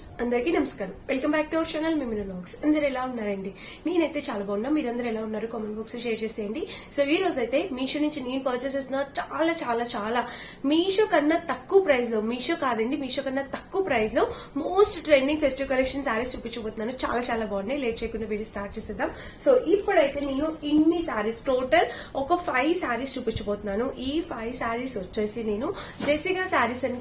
Friends అందరికీ నమస్కారం. Welcome back to our channel మిమ్మల్ని బ్లాగ్స్ అందరు ఎలా ఉన్నారండి? నేనైతే చాలా బాగున్నా మీరందరూ ఎలా ఉన్నారు కామెంట్ బాక్స్ షేర్ చేసేయండి. సో ఈ రోజు అయితే మీషో నుంచి నేను పర్చేస్ చేసిన చాలా చాలా చాలా మీషో కన్నా తక్కువ ప్రైస్లో మీషో కాదండి మీషో కన్నా తక్కువ ప్రైస్లో most trending festive collection saris చూపించబోతున్నాను. చాలా చాలా బాగున్నాయి. లేట్ చేయకుండా వీడియో స్టార్ట్ చేసేద్దాం. సో ఇప్పుడైతే నేను ఇన్ని సారీస్ టోటల్ ఒక ఫైవ్ సారీస్ చూపించబోతున్నాను. ఈ ఫైవ్ సారీస్ వచ్చేసి నేను జెసిగా సారీస్ అని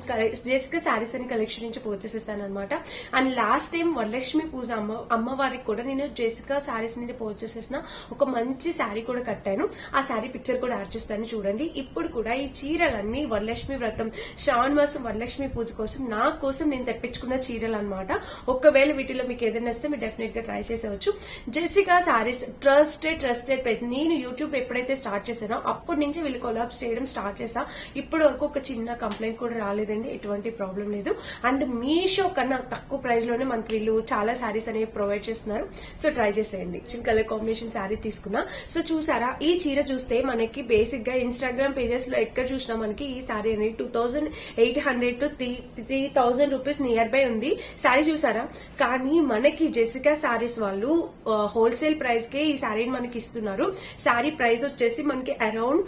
జెసిగా సారీస్ అని కలెక్షన్ నుంచి పర్చేస్ చేస్తాను అనమాట and last time Varalakshmi Puja అమ్మ అమ్మవారికి కూడా నేను జెసికా సారీస్ నుండి పోస్ట్ చేసిన ఒక మంచి శారీ కూడా కట్టాను. ఆ శారీ పిక్చర్ కూడా యాడ్ చేస్తాను చూడండి. ఇప్పుడు కూడా ఈ చీరలన్నీ వరలక్ష్మి వ్రతం శ్రావణ మాసం వరలక్ష్మి పూజ కోసం నా కోసం నేను తెప్పించుకున్న చీరలు అనమాట ఒకవేళ వీటిలో మీకు ఏదైనా వస్తే మీరు డెఫినెట్గా ట్రై చేసేవచ్చు జెసికా సారీస్ ట్రస్టెడ్ ట్రస్టెడ్ నేను యూట్యూబ్ ఎప్పుడైతే స్టార్ట్ చేశానో అప్పటి నుంచి వీళ్ళు కొలాబ్స్ చేయడం స్టార్ట్ చేసా ఇప్పటి వరకు ఒక చిన్న కంప్లైంట్ కూడా రాలేదండి. ఎటువంటి ప్రాబ్లం లేదు. అండ్ మీషో కన్నా తక్కువ ప్రైస్లోనే మనకి వీళ్ళు చాలా శారీస్ అనేవి ప్రొవైడ్ చేస్తున్నారు. సో ట్రై చేసేయండి. చిన్న కలర్ కాంబినేషన్ శారీ తీసుకున్నా. సో చూసారా? ఈ చీర చూస్తే మనకి బేసిక్గా ఇన్స్టాగ్రామ్ పేజెస్లో ఎక్కడ చూసినా మనకి ఈ శారీ అనేది two thousand eight hundred to three thousand rupees nearby ఉంది. శారీ చూసారా? కానీ మనకి జెసికా శారీస్ వాళ్ళు హోల్సేల్ ప్రైస్ కే ఈ శారీని మనకి ఇస్తున్నారు. శారీ ప్రైస్ వచ్చేసి మనకి అరౌండ్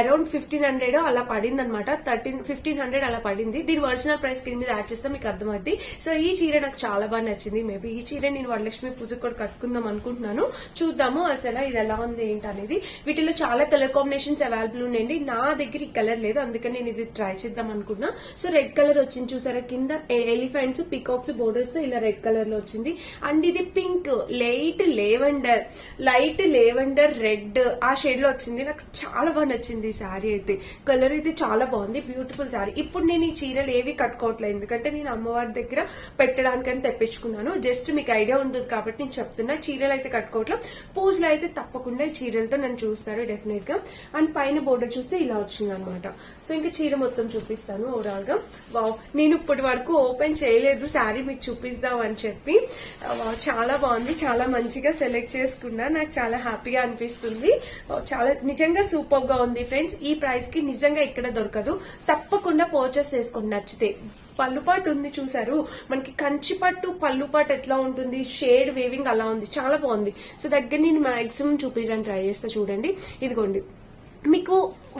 అరౌండ్ ఫిఫ్టీన్ హండ్రెడ్ అలా పడింది అనమాట థర్టీన్ ఫిఫ్టీన్ హండ్రెడ్ అలా పడింది. దీని ఒరిజినల్ ప్రైస్ కింద మీద యాడ్ చేస్తే మీకు అర్థమవుద్ది. సో ఈ చీర నాకు చాలా బాగా నచ్చింది. మేబీ ఈ చీర నేను వరలక్ష్మి పూజకు కూడా కట్టుకుందాం అనుకుంటున్నాను. చూద్దాము అసలు ఇది ఎలా ఉంది ఏంటి అనేది వీటిలో చాలా కలర్ కాంబినేషన్స్ అవైలబుల్ ఉన్నాయండి. నా దగ్గర ఈ కలర్ లేదు అందుకని నేను ఇది ట్రై చేద్దాం అనుకున్నా సో రెడ్ కలర్ వచ్చింది చూసారా? కింద ఎలిఫెంట్స్ పికాక్స్ బోర్డర్స్తో ఇలా రెడ్ కలర్లో వచ్చింది. అండ్ ఇది pink light lavender light lavender red ఆ షేడ్లో వచ్చింది. నాకు చాలా బాగా నచ్చింది ఈ శారీ అయితే. కలర్ అయితే చాలా బాగుంది బ్యూటిఫుల్ శారీ. ఇప్పుడు నేను ఈ చీరలు ఏవి కట్టుకోవట్లేదు. ఎందుకంటే నేను అమ్మవారి దగ్గర పెట్టడానికని తెప్పించుకున్నాను. జస్ట్ మీకు ఐడియా ఉంటుంది కాబట్టి నేను చెప్తున్నా. చీరలు అయితే కట్టుకోవట్లేదు పూజలు అయితే తప్పకుండా ఈ చీరలతో నన్ను చూస్తారు డెఫినెట్గా అండ్ పైన బోర్డర్ చూస్తే ఇలా వచ్చింది అనమాట సో ఇంకా చీర మొత్తం చూపిస్తాను ఓవరాల్గా వావ్ నేను ఇప్పటి వరకు ఓపెన్ చేయలేదు. శారీ మీకు చూపిస్తాం అని చెప్పి. వావ్, చాలా బాగుంది. చాలా మంచిగా సెలెక్ట్ చేసుకున్నా. నాకు చాలా హ్యాపీగా అనిపిస్తుంది. చాలా నిజంగా సూపర్గా ఉంది ఫ్రెండ్స్ ఈ ప్రైస్కి నిజంగా ఇక్కడ దొరకదు. తప్పకుండా పర్చేస్ చేసుకోండి. నచ్చితే. పల్లుపాటు ఉంది చూసారు మనకి కంచి పట్టు పల్లుపాటు ఎట్లా ఉంటుంది? షేడ్ వేవింగ్ అలా ఉంది. చాలా బాగుంది. సో దగ్గర నేను మాక్సిమం చూపించడానికి ట్రై చేస్తా చూడండి. ఇదిగోండి. మీకు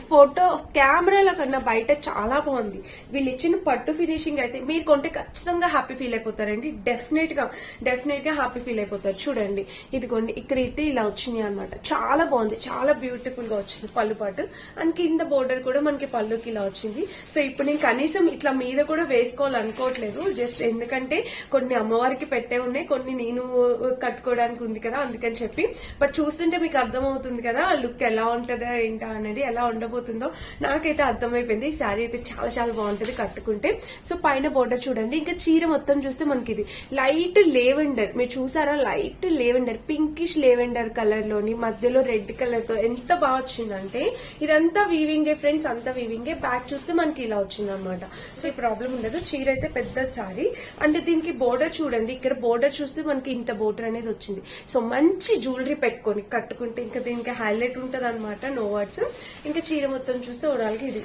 ఫోటో కెమెరాల కన్నా బయట చాలా బాగుంది. వీళ్ళు ఇచ్చిన పట్టు ఫినిషింగ్ అయితే మీరు కొంటే ఖచ్చితంగా హ్యాపీ ఫీల్ అయిపోతారండి. డెఫినెట్గా డెఫినెట్గా హ్యాపీ ఫీల్ అయిపోతారు. చూడండి. ఇదిగోండి ఇక్కడ అయితే ఇలా వచ్చినాయి అనమాట చాలా బాగుంది. చాలా బ్యూటిఫుల్గా వచ్చింది పళ్ళు పాటు. అండ్ కింద బోర్డర్ కూడా మనకి పళ్ళుకి ఇలా వచ్చింది. సో ఇప్పుడు నేను కనీసం ఇట్లా మీద కూడా వేసుకోవాలనుకోవట్లేదు. జస్ట్ ఎందుకంటే కొన్ని అమ్మవారికి పెట్టే ఉన్నాయి. కొన్ని నేను కట్టుకోవడానికి ఉంది కదా అందుకని చెప్పి. బట్ చూస్తుంటే మీకు అర్థమవుతుంది కదా ఆ లుక్ ఎలా ఉంటుందా ఏంటా అనేది ఎలా ఉండబోతుందో నాకైతే అర్థమైపోయింది. ఈ శారీ అయితే చాలా చాలా బాగుంటుంది కట్టుకుంటే. సో పైన బోర్డర్ చూడండి. ఇంకా చీర మొత్తం చూస్తే మనకి ఇది లైట్ లేవెండర్ మీరు చూసారా? లైట్ లేవెండర్ పింకిష్ లేవెండర్ కలర్లోని మధ్యలో రెడ్ కలర్తో ఎంత బాగా వచ్చిందంటే ఇదంతా వీవింగే ఫ్రెండ్స్ అంతా వీవింగే బ్యాక్ చూస్తే మనకి ఇలా వచ్చింది అనమాట సో ఈ ప్రాబ్లం ఉండదు. చీర అయితే పెద్ద సారీ అండ్ దీనికి బోర్డర్ చూడండి. ఇక్కడ బోర్డర్ చూస్తే మనకి ఇంత బోర్డర్ అనేది వచ్చింది. సో మంచి జ్యువెలరీ పెట్టుకొని కట్టుకుంటే ఇంకా దీనికి హైలైట్ ఉంటది అనమాట నో వర్డ్స్ ఇంకా చీర మొత్తం చూస్తే ఓవరాల్ ఇది.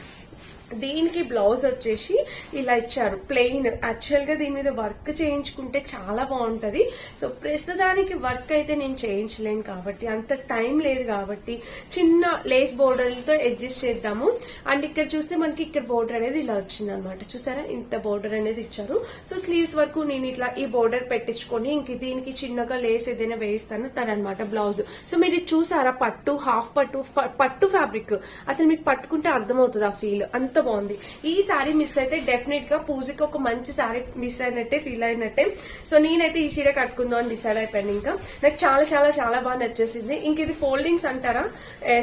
దీనికి బ్లౌజ్ వచ్చేసి ఇలా ఇచ్చారు. ప్లెయిన్ యాక్చువల్గా దీని మీద వర్క్ చేయించుకుంటే చాలా బాగుంటది. సో ప్రస్తుతానికి వర్క్ అయితే నేను చేయించలేను కాబట్టి అంత టైం లేదు కాబట్టి చిన్న లేస్ బోర్డర్లతో అడ్జస్ట్ చేద్దాము. అండ్ ఇక్కడ చూస్తే మనకి ఇక్కడ బోర్డర్ అనేది ఇలా వచ్చింది అనమాట చూసారా? ఇంత బోర్డర్ అనేది ఇచ్చారు. సో స్లీవ్స్ వరకు నేను ఇట్లా ఈ బోర్డర్ పెట్టించుకొని ఇంక దీనికి చిన్నగా లేస్ ఏదైనా వేయిస్తాను తనమాట బ్లౌజ్ సో మీరు ఇది చూసారా? పట్టు హాఫ్ పట్టు పట్టు ఫ్యాబ్రిక్ అసలు మీకు పట్టుకుంటే అర్థమవుతుంది ఆ ఫీల్ అంత బాగుంది. ఈ సారీ మిస్ అయితే డెఫినెట్గా పూజకి ఒక మంచి సారీ మిస్ అయినట్టే ఫీల్ అయినట్టే. సో నేనైతే ఈ చీర కట్టుకుందాం అని డిసైడ్ అయిపోయాను ఇంకా. నాకు చాలా చాలా చాలా బాగా నచ్చేసింది. ఇంక ఇది ఫోల్డింగ్స్ అంటారా?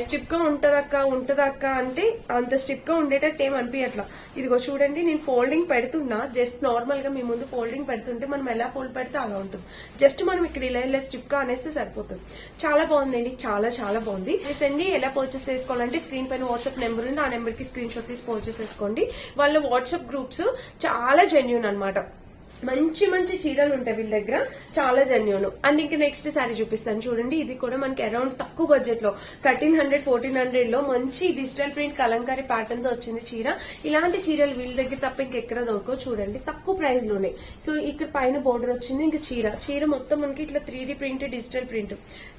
స్ట్రిప్గా ఉంటదక్క ఉంటదక్క అంటే అంత స్ట్రిప్గా ఉండేటట్టు ఏం అనిపించట్లా ఇదిగో చూడండి నేను ఫోల్డింగ్ పెడుతున్నా. జస్ట్ నార్మల్గా మీ ముందు ఫోల్డింగ్ పెడుతుంటే మనం ఎలా ఫోల్డ్ పెడితే అలా ఉంటుంది. జస్ట్ మనం ఇక్కడ ఇలా ఇలా స్ట్రిప్గా అనేస్తే సరిపోతుంది. చాలా బాగుందండి. చాలా చాలా బాగుంది. రీసెంట్లీ ఎలా పర్చేస్ చేసుకోవాలంటే స్క్రీన్ పైన వాట్సాప్ నెంబర్ ఉంది. ఆ నెంబర్కి స్క్రీన్ షాట్ తీసి పర్చేస్ చేసుకోండి వాళ్ళ వాట్సాప్ గ్రూప్స్ చాలా జెన్యున్ అన్నమాట. మంచి మంచి చీరలు ఉంటాయి వీళ్ళ దగ్గర. చాలా జెన్యున్ అండ్ ఇంకా నెక్స్ట్ శారీ చూపిస్తాను. చూడండి ఇది కూడా మనకి అరౌండ్ తక్కువ బడ్జెట్లో థర్టీన్ హండ్రెడ్ ఫోర్టీన్ హండ్రెడ్లో మంచి డిజిటల్ ప్రింట్ కలంకారీ ప్యాటర్న్తో వచ్చింది చీర. ఇలాంటి చీరలు వీళ్ళ దగ్గర తప్ప ఇంకెక్కడ దొరకవు చూడండి. తక్కువ ప్రైస్లోనే. సో ఇక్కడ పైన బోర్డర్ వచ్చింది ఇంకా చీర. చీర మొత్తం మనకి ఇట్లా three print digital print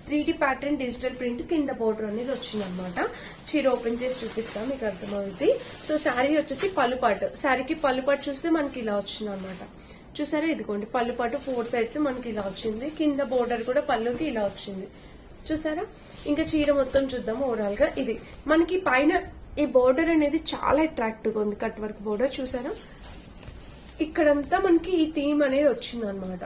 three D pattern digital print కింద బోర్డర్ అనేది వచ్చింది అనమాట చీర ఓపెన్ చేసి చూపిస్తాం మీకు అర్థమవుతుంది సో శారీ వచ్చేసి పలుపాటు. శారీకి పలుపాటు చూస్తే మనకి ఇలా వచ్చింది అనమాట చూసారా? ఇదిగోండి పళ్ళు పాటు ఫోర్ సైడ్స్ మనకి ఇలా వచ్చింది. కింద బోర్డర్ కూడా పళ్ళుకి ఇలా వచ్చింది. చూసారా? ఇంకా చీర మొత్తం చూద్దాం ఓవరాల్గా. ఇది మనకి పైన ఈ బోర్డర్ అనేది చాలా అట్రాక్టివ్గా ఉంది కట్ వర్క్ బోర్డర్ చూసారా? ఇక్కడంతా మనకి ఈ థీమ్ అనేది వచ్చింది అనమాట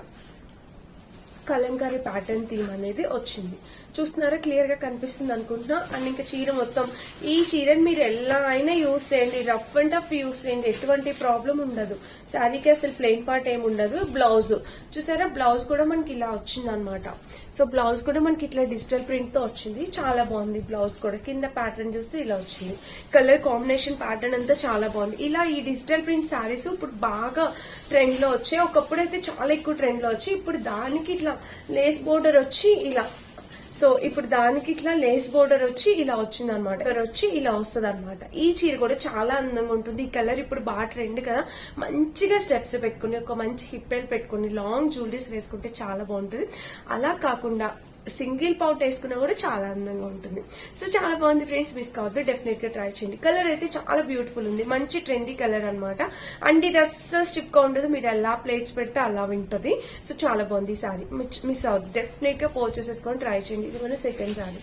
కలంకారీ ప్యాటర్న్ థీమ్ అనేది వచ్చింది. చూస్తున్నారా? క్లియర్గా కనిపిస్తుంది అనుకుంటున్నా. అండ్ ఇంకా చీర మొత్తం. ఈ చీరని మీరు ఎలా అయినా యూస్ చేయండి. రఫ్ అండ్ టఫ్ యూస్ చేయండి. ఎటువంటి ప్రాబ్లం ఉండదు. శారీకి అసలు ప్లెయిన్ పార్ట్ ఏమి ఉండదు. బ్లౌజ్ చూసారా? బ్లౌజ్ కూడా మనకి ఇలా వచ్చింది అనమాట సో బ్లౌజ్ కూడా మనకి ఇట్లా డిజిటల్ ప్రింట్తో వచ్చింది. చాలా బాగుంది బ్లౌజ్ కూడా. కింద ప్యాటర్న్ చూస్తే ఇలా వచ్చింది. కలర్ కాంబినేషన్ ప్యాటర్న్ అంతా చాలా బాగుంది. ఇలా ఈ డిజిటల్ ప్రింట్ శారీస్ ఇప్పుడు బాగా ట్రెండ్లో వచ్చాయి. ఒకప్పుడు అయితే చాలా ఎక్కువ ట్రెండ్లో వచ్చాయి ఇప్పుడు దానికి ఇట్లా లేస్ బోర్డర్ వచ్చి ఇలా సో ఇప్పుడు దానికి ఇట్లా లేస్ బోర్డర్ వచ్చి ఇలా వచ్చింది అనమాట వచ్చి ఇలా వస్తుంది అనమాట ఈ చీర కూడా చాలా అందంగా ఉంటుంది. ఈ కలర్ ఇప్పుడు బాగా ట్రెండ్ కదా. మంచిగా స్టెప్స్ పెట్టుకుని ఒక మంచి హిప్ పెట్టుకుని లాంగ్ జ్యువెలరీస్ వేసుకుంటే చాలా బాగుంటుంది. అలా కాకుండా సింగిల్ పౌట్ వేసుకున్నా కూడా చాలా అందంగా ఉంటుంది. సో చాలా బాగుంది ఫ్రెండ్స్. మిస్ కావద్దు. డెఫినెట్గా ట్రై చేయండి. కలర్ అయితే చాలా బ్యూటిఫుల్ ఉంది. మంచి ట్రెండీ కలర్ అనమాట అండ్ ఇది అస్సలు స్టిప్గా ఉండదు. మీరు ఎలా ప్లేట్స్ పెడితే అలా ఉంటుంది సో చాలా బాగుంది ఈ సారీ మిస్ అవ్వద్దు. డెఫినెట్గా పర్చేస్ చేసుకొని ట్రై చేయండి. ఇది మన సెకండ్ సారీ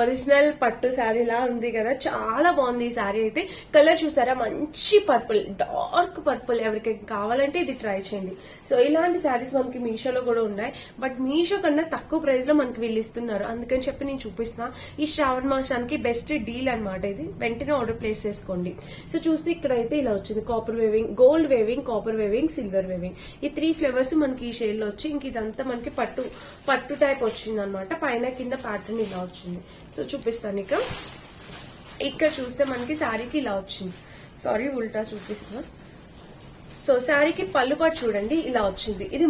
ఒరిజినల్ పట్టు శారీ లా ఉంది కదా. చాలా బాగుంది ఈ శారీ అయితే. కలర్ చూసారా మంచి పర్పుల్ డార్క్ పర్పుల్ ఎవరికైనా కావాలంటే ఇది ట్రై చేయండి. సో ఇలాంటి శారీస్ మనకి మీషోలో కూడా ఉన్నాయి. బట్ మీషో కన్నా తక్కువ ప్రైస్లో మనకి వీళ్ళు ఇస్తున్నారు. అందుకని చెప్పి నేను చూపిస్తున్నా. ఈ శ్రావణ మాసానికి బెస్ట్ డీల్ అన్నమాట ఇది. వెంటనే ఆర్డర్ ప్లేస్ చేసుకోండి. సో చూస్తే ఇక్కడ అయితే ఇలా వచ్చింది. Copper weaving gold weaving copper weaving silver weaving. ఈ త్రీ ఫ్లేవర్స్ మనకి ఈ షేడ్లో వచ్చి ఇంక ఇదంతా మనకి పట్టు పట్టు టైప్ వచ్చింది అనమాట పైన కింద ప్యాటర్న్ ఇలా వచ్చింది. సో చూపిస్తాను ఇక. ఇక్కడ చూస్తే మనకి శారీకి ఇలా వచ్చింది. సారీ ఉల్టా చూపిస్తున్నా. సో శారీకి పళ్ళు పాటు చూడండి ఇలా వచ్చింది. ఇది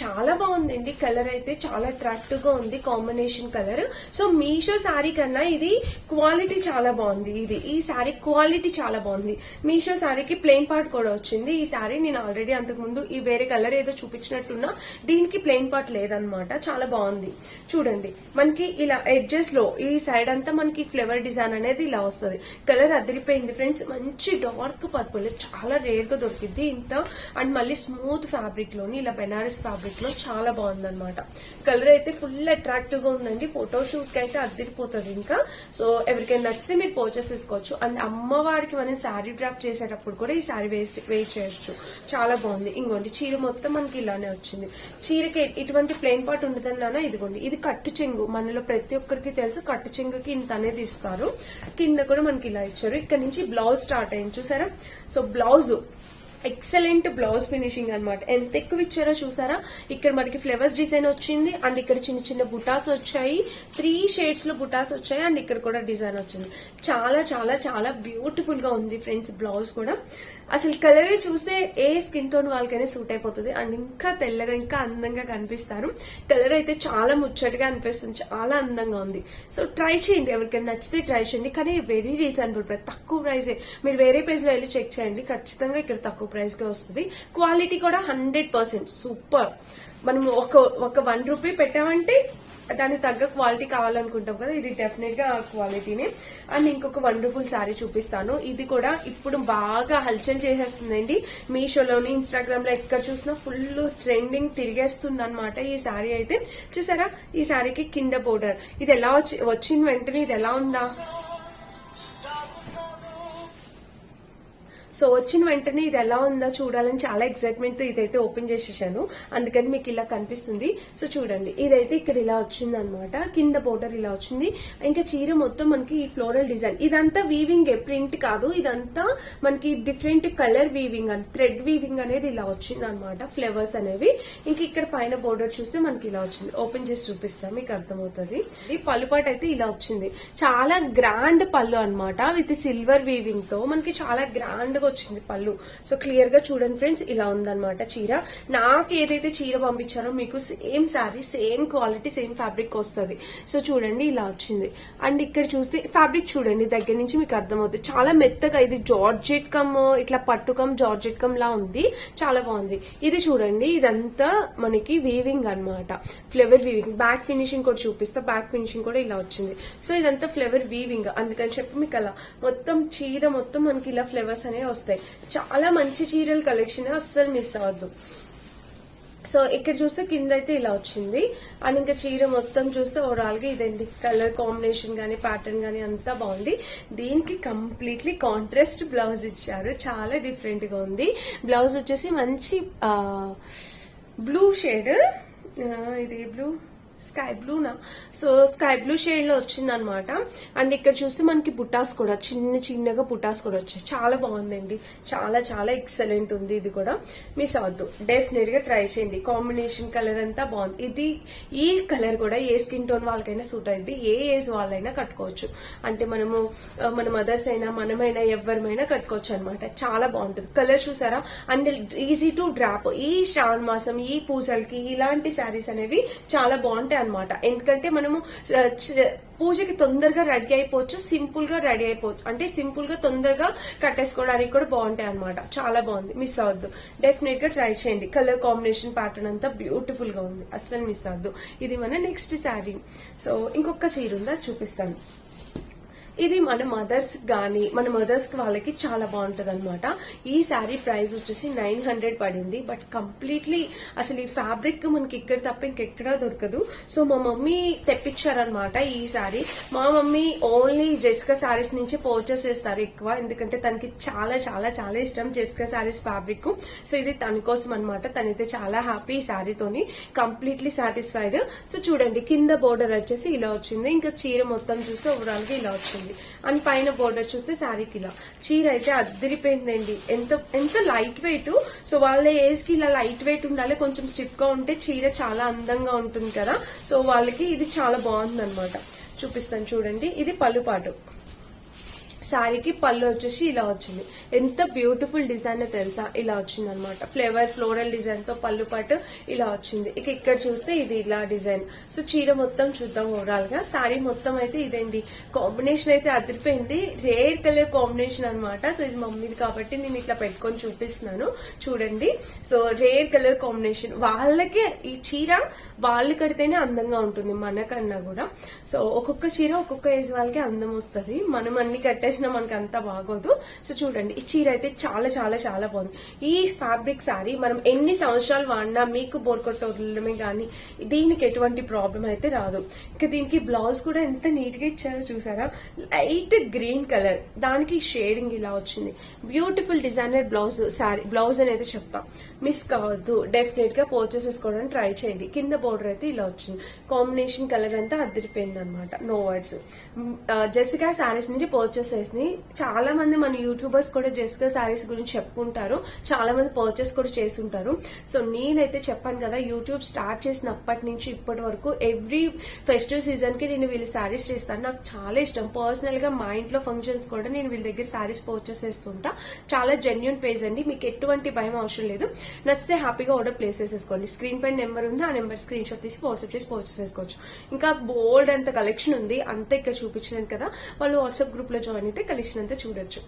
చాలా బాగుందండి. కలర్ అయితే చాలా అట్రాక్టివ్గా ఉంది combination colour so Meesho sari కన్నా ఇది క్వాలిటీ చాలా బాగుంది. ఇది ఈ శారీ క్వాలిటీ చాలా బాగుంది. మీషో శారీకి ప్లెయిన్ పార్ట్ కూడా వచ్చింది. ఈ శారీ నేను ఆల్రెడీ అంతకుముందు ఈ వేరే కలర్ ఏదో చూపించినట్టున్నా దీనికి ప్లెయిన్ పార్ట్ లేదనమాట చాలా బాగుంది. చూడండి మనకి ఇలా ఎడ్జెస్లో ఈ సైడ్ అంతా మనకి ఫ్లేవర్ డిజైన్ అనేది ఇలా వస్తుంది. కలర్ అదిరిపోయింది ఫ్రెండ్స్ మంచి డార్క్ పర్పుల్ చాలా రేర్గా దొరికింది ఇంత అండ్ మళ్ళీ స్మూత్ ఫ్యాబ్రిక్లోని ఇలా బెనారస్ ఫ్యాబ్రిక్లో చాలా బాగుందనమాట కలర్ అయితే ఫుల్ అట్రాక్టివ్గా ఉందండి. ఫోటో షూట్కి అయితే అద్దరిపోతుంది ఇంకా. సో ఎవరికైనా నచ్చితే మీరు పర్చేస్ చేసుకోవచ్చు. అండ్ అమ్మవారికి మనం శారీ డ్రాప్ చేసేటప్పుడు కూడా ఈ శారీ వేసి వేర్ చేయొచ్చు. చాలా బాగుంది. ఇంకోండి చీర మొత్తం మనకి ఇలానే వచ్చింది. చీరకి ఇటువంటి ప్లెయిన్ పార్ట్ ఉండదన్నా ఇదిగోండి ఇది కట్టు చెంగు. మనలో ప్రతి ఒక్కరికి తెలుసు కట్టు చెంగుకి ఇంత అనేది ఇస్తారు. కింద కూడా మనకి ఇలా ఇచ్చారు. ఇక్కడ నుంచి బ్లౌజ్ స్టార్ట్ అయింది చూసారా? So blouse excellent blouse finishing అన్నమాట. ఎంత ఎక్కువ ఇచ్చారో చూసారా? ఇక్కడ మనకి ఫ్లవర్స్ డిజైన్ వచ్చింది అండ్ ఇక్కడ చిన్న చిన్న బుటాస్ వచ్చాయి. త్రీ షేడ్స్లో బుటాస్ వచ్చాయి అండ్ ఇక్కడ కూడా డిజైన్ వచ్చింది. చాలా చాలా చాలా బ్యూటిఫుల్గా ఉంది ఫ్రెండ్స్ బ్లౌజ్ కూడా. అసలు కలర్ చూస్తే ఏ స్కిన్ టోన్ వాళ్ళకైనా సూట్ అయిపోతుంది. అండ్ ఇంకా తెల్లగా ఇంకా అందంగా కనిపిస్తారు. కలర్ అయితే చాలా ముచ్చటగా అనిపిస్తుంది. చాలా అందంగా ఉంది. సో ట్రై చేయండి. ఎవరికైనా నచ్చితే ట్రై చేయండి. కానీ వెరీ రీజనబుల్ ప్రైస్ తక్కువ ప్రైజే మీరు వేరే పేజ్లో వెళ్ళి చెక్ చేయండి. ఖచ్చితంగా ఇక్కడ తక్కువ ప్రైస్గా వస్తుంది. క్వాలిటీ కూడా హండ్రెడ్ పర్సెంట్ సూపర్ మనం ఒక ఒక వన్ రూపీ పెట్టామంటే దానికి తగ్గ క్వాలిటీ కావాలనుకుంటాం కదా ఇది డెఫినెట్గా క్వాలిటీనే. అండ్ ఇంకొక వండర్ఫుల్ శారీ చూపిస్తాను. ఇది కూడా ఇప్పుడు బాగా హల్చల్ చేసేస్తుందండి. మీషోలోని ఇన్స్టాగ్రామ్లో ఎక్కడ చూసినా ఫుల్ ట్రెండింగ్ తిరిగేస్తుంది అనమాట ఈ శారీ అయితే. చూసారా? ఈ శారీకి కింద బోర్డర్ ఇది ఎలా వచ్చి వచ్చిన వెంటనే ఇది ఎలా ఉందా? సో వచ్చిన వెంటనే ఇది ఎలా ఉందో చూడాలని చాలా ఎక్సైట్మెంట్తో ఇదైతే ఓపెన్ చేసేసాను. అందుకని మీకు ఇలా కనిపిస్తుంది. సో చూడండి ఇదైతే ఇక్కడ ఇలా వచ్చింది అనమాట కింద బోర్డర్ ఇలా వచ్చింది. ఇంకా చీర మొత్తం మనకి ఈ ఫ్లోరల్ డిజైన్ ఇదంతా వీవింగ్ ప్రింట్ కాదు. ఇదంతా మనకి డిఫరెంట్ కలర్ వీవింగ్ అని థ్రెడ్ వీవింగ్ అనేది ఇలా వచ్చింది అనమాట ఫ్లేవర్స్ అనేవి. ఇంక ఇక్కడ పైన బోర్డర్ చూస్తే మనకి ఇలా వచ్చింది. ఓపెన్ చేసి చూపిస్తాం మీకు అర్థమవుతుంది. ఈ పళ్ళుపాటు అయితే ఇలా వచ్చింది. చాలా గ్రాండ్ పళ్ళు అన్నమాట. విత్ సిల్వర్ వీవింగ్తో. మనకి చాలా గ్రాండ్గా వచ్చింది పళ్ళు. సో క్లియర్గా చూడండి ఫ్రెండ్స్ ఇలా ఉందన్నమాట చీర. నాకు ఏదైతే చీర పంపించారో మీకు same sari same quality same fabric వస్తుంది. సో చూడండి ఇలా వచ్చింది. అండ్ ఇక్కడ చూస్తే ఫ్యాబ్రిక్ చూడండి దగ్గర నుంచి మీకు అర్థమవుతుంది. చాలా మెత్తగా ఇది జార్జెట్ కమ్ ఇట్లా పట్టుకమ్ జార్జెట్ కమ్ లా ఉంది. చాలా బాగుంది. ఇది చూడండి ఇదంతా మనకి వీవింగ్ అన్నమాట. ఫ్లేవర్ వీవింగ్ బ్యాక్ ఫినిషింగ్ కూడా చూపిస్తా. బ్యాక్ ఫినిషింగ్ కూడా ఇలా వచ్చింది. సో ఇదంతా ఫ్లేవర్ వీవింగ్ అందుకని చెప్పి మీకు అలా మొత్తం చీర మొత్తం మనకి ఇలా ఫ్లేవర్స్ అనేవి వస్తాయి. చాలా మంచి చీరల కలెక్షన్ అస్సలు మిస్ అవద్దు సో ఇక్కడ చూస్తే కింద అయితే ఇలా వచ్చింది. అండ్ ఇంకా చీర మొత్తం చూస్తే ఓవరాల్గా ఇదండి కలర్ కాంబినేషన్ గానీ ప్యాటర్న్ గానీ అంతా బాగుంది. దీనికి కంప్లీట్లీ కాంట్రాస్ట్ బ్లౌజ్ ఇచ్చారు. చాలా డిఫరెంట్గా ఉంది. బ్లౌజ్ వచ్చేసి మంచి బ్లూ షేడ్ ఇది బ్లూ స్కై బ్లూనా సో స్కై బ్లూ షేడ్లో వచ్చింది అనమాట అండ్ ఇక్కడ చూస్తే మనకి బుటాస్ కూడా చిన్న చిన్నగా బుటాస్ కూడా వచ్చాయి. చాలా బాగుందండి. చాలా చాలా ఎక్సలెంట్ ఉంది ఇది కూడా. మిస్ అవద్దు డెఫినెట్గా ట్రై చేయండి. కాంబినేషన్ కలర్ అంతా బాగుంది. ఇది ఈ కలర్ కూడా ఏ స్కిన్ టోన్ వాళ్ళకైనా సూట్ అయింది ఏ ఏజ్ వాళ్ళైనా కట్టుకోవచ్చు. అంటే మనము మన మదర్స్ అయినా మనమైనా ఎవరిమైనా కట్టుకోవచ్చు అనమాట. చాలా బాగుంటుంది. కలర్ చూసారా? And easy to drape. ఈ శ్రావణ మాసం ఈ పూజలకి ఇలాంటి శారీస్ అనేవి చాలా బాగుంటాయి అనమాట ఎందుకంటే మనము పూజకి తొందరగా రెడీ అయిపోవచ్చు సింపుల్గా రెడీ అయిపోవచ్చు. అంటే సింపుల్గా తొందరగా కట్టేసుకోవడానికి కూడా బాగుంటాయి అనమాట చాలా బాగుంది. మిస్ అవ్వద్దు. డెఫినెట్గా ట్రై చేయండి. కలర్ కాంబినేషన్ ప్యాటర్న్ అంతా బ్యూటిఫుల్గా ఉంది. అస్సలు మిస్ అవ్వద్దు. ఇది మన నెక్స్ట్ శారీ సో ఇంకొక చీర ఉందా? చూపిస్తాను. ఇది మన మదర్స్ గాని మన మదర్స్ వాళ్ళకి చాలా బాగుంటది అనమాట ఈ శారీ ప్రైస్ వచ్చేసి నైన్ హండ్రెడ్ పడింది. బట్ కంప్లీట్లీ అసలు ఈ ఫ్యాబ్రిక్ మనకి ఇక్కడ తప్ప ఇంకెక్కడా దొరకదు. సో మా మమ్మీ తెప్పించారనమాట ఈ శారీ. మా మమ్మీ ఓన్లీ జెస్కా శారీస్ నుంచి పర్చేస్ చేస్తారు ఎక్కువ. ఎందుకంటే తనకి చాలా చాలా చాలా ఇష్టం జెస్కా శారీస్ ఫ్యాబ్రిక్ సో ఇది తన కోసం అనమాట తనైతే చాలా హ్యాపీ ఈ శారీతోని కంప్లీట్లీ సాటిస్ఫైడ్ సో చూడండి కింద బోర్డర్ వచ్చేసి ఇలా వచ్చింది. ఇంకా చీర మొత్తం చూస్తే ఓవరాల్గా ఇలా వచ్చింది. అండ్ పైన బోర్డర్ చూస్తే శారీకి ఇలా చీర అయితే అద్దరిపోయిందండి ఎంత ఎంత లైట్ వెయిట్ సో వాళ్ళ ఏజ్కి ఇలా లైట్ వెయిట్ ఉండాలి కొంచెం స్టిఫ్గా ఉంటే చీర చాలా అందంగా ఉంటుంది కదా. సో వాళ్ళకి ఇది చాలా బాగుంది చూపిస్తాను చూడండి. ఇది పలుపాటు శారీకి పళ్ళు వచ్చేసి ఇలా వచ్చింది. ఎంత బ్యూటిఫుల్ డిజైన్ తెలుసా? ఇలా వచ్చింది అనమాట ఫ్లేవర్ ఫ్లోరల్ డిజైన్తో పళ్ళు పాటు ఇలా వచ్చింది. ఇక ఇక్కడ చూస్తే ఇది ఇలా డిజైన్ సో చీర మొత్తం చూద్దాం ఓవరాల్గా. శారీ మొత్తం అయితే ఇదండి. కాంబినేషన్ అయితే అదిరిపోయింది. రేర్ కలర్ కాంబినేషన్ అనమాట. సో ఇది మమ్మీది కాబట్టి నేను ఇట్లా పెట్టుకొని చూపిస్తున్నాను. చూడండి. సో రేర్ కలర్ కాంబినేషన్ వాళ్ళకే ఈ చీర వాళ్ళు కడితేనే అందంగా ఉంటుంది మనకన్నా కూడా. సో ఒక్కొక్క చీర ఒక్కొక్క ఏజ్ వాళ్ళకి అందం వస్తుంది. మనం అన్ని పెట్టేసినా మనకి అంత బాగోదు. సో చూడండి ఈ చీర అయితే చాలా చాలా చాలా బాగుంది. ఈ ఫ్యాబ్రిక్ సారీ మనం ఎన్ని సంవత్సరాలు వాడినా మీకు బోర్ కొట్ట వదలడమే కానీ దీనికి ఎటువంటి ప్రాబ్లం అయితే రాదు. ఇంకా దీనికి బ్లౌజ్ కూడా ఎంత నీట్గా ఇచ్చారో చూసారా? లైట్ గ్రీన్ కలర్ దానికి షేడింగ్ ఇలా వచ్చింది. Beautiful designer blouse sari blouse అనేది చెప్తాం. మిస్ కావద్దు. డెఫినెట్గా పర్చేస్ చేసుకోవడానికి ట్రై చేయండి. కింద బోర్డర్ అయితే ఇలా వచ్చింది. కాంబినేషన్ కలర్ అంతా అదిరిపోయింది అనమాట నో వర్డ్స్ జెసికా శారీస్ నుంచి పర్చేస్ చేసి చాలా మంది మన యూట్యూబర్స్ కూడా జెసికా శారీస్ గురించి చెప్పుకుంటారు. చాలా మంది పర్చేస్ కూడా చేసి ఉంటారు సో నేనైతే చెప్పాను కదా యూట్యూబ్ స్టార్ట్ చేసినప్పటి నుంచి ఇప్పటి వరకు ఎవ్రీ ఫెస్టివ్ సీజన్కి నేను వీళ్ళ శారీస్ చేస్తాను. నాకు చాలా ఇష్టం. పర్సనల్గా మా ఇంట్లో ఫంక్షన్స్ కూడా నేను వీళ్ళ దగ్గర శారీస్ పర్చేస్ చేస్తుంటా. చాలా జెన్యున్ పేజ్ అండి. మీకు ఎటువంటి భయం అవసరం లేదు. నచ్చితే హ్యాపీగా ఆర్డర్ ప్లేస్ చేసేసుకోండి. స్క్రీన్ పైన నెంబర్ ఉంది? ఆ నెంబర్ స్క్రీన్ షాట్ తీసి వాట్సాప్ చేసి పర్చేస్ చేసుకోవచ్చు ఇంకా బోల్డ్ అంత కలెక్షన్ ఉంది. అంతా ఇక్కడ చూపించలేదు కదా. వాళ్ళు వాట్సాప్ గ్రూప్లో జాయిన్ అయితే కలెక్షన్ అంతా చూడొచ్చు.